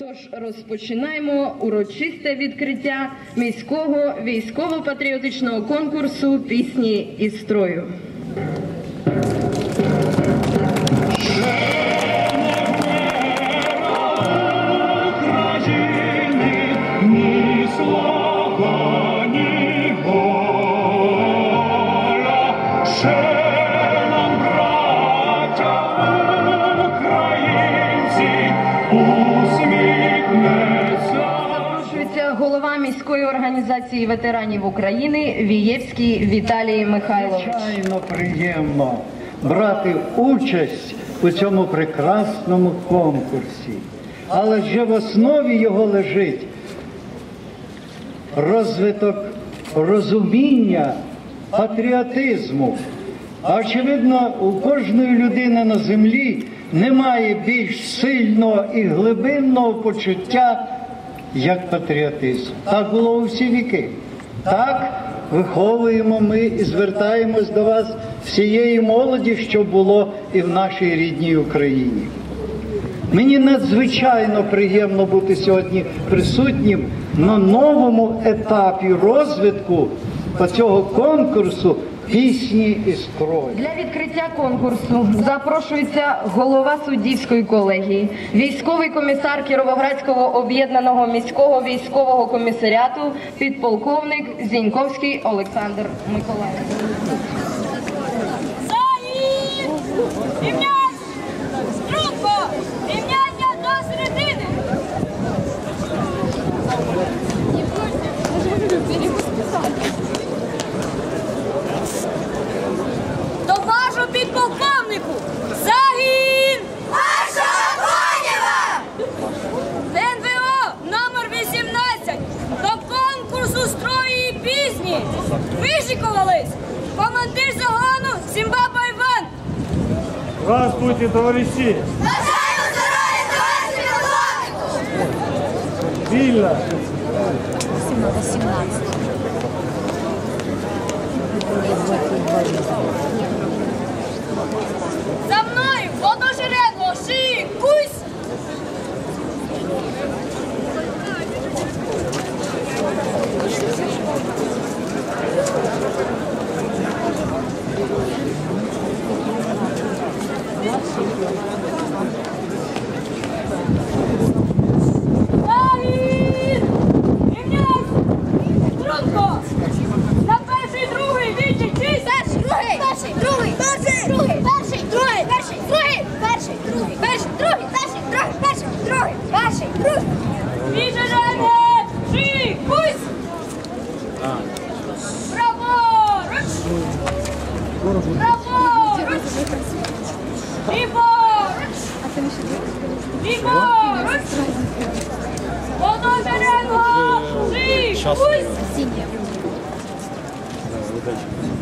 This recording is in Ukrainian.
Тож розпочинаємо урочисте відкриття міського військово-патріотичного конкурсу пісні і строю. Голова міської організації ветеранів України Вієвський Віталій Михайлович. Звичайно приємно брати участь у цьому прекрасному конкурсі. Але вже в основі його лежить розвиток розуміння патріотизму. Очевидно, у кожної людини на землі немає більш сильного і глибинного почуття, як патріотизм. Так було у всі віки. Так виховуємо ми і звертаємось до вас всієї молоді, що було і в нашій рідній Україні. Мені надзвичайно приємно бути сьогодні присутнім на новому етапі розвитку цього конкурсу пісні і строю. Для відкриття конкурсу запрошується голова суддівської колегії, військовий комісар Кіровоградського об'єднаного міського військового комісаріату, підполковник Зіньковський Олександр Миколаївич. Заїд! Вишикувались! Командир загону Сімбаба Іван! Здравствуйте, товариші! Бажаю здоров'я, товариші полковнику! Вільно! 18-18. Воно Жив! Пусть! Удачі.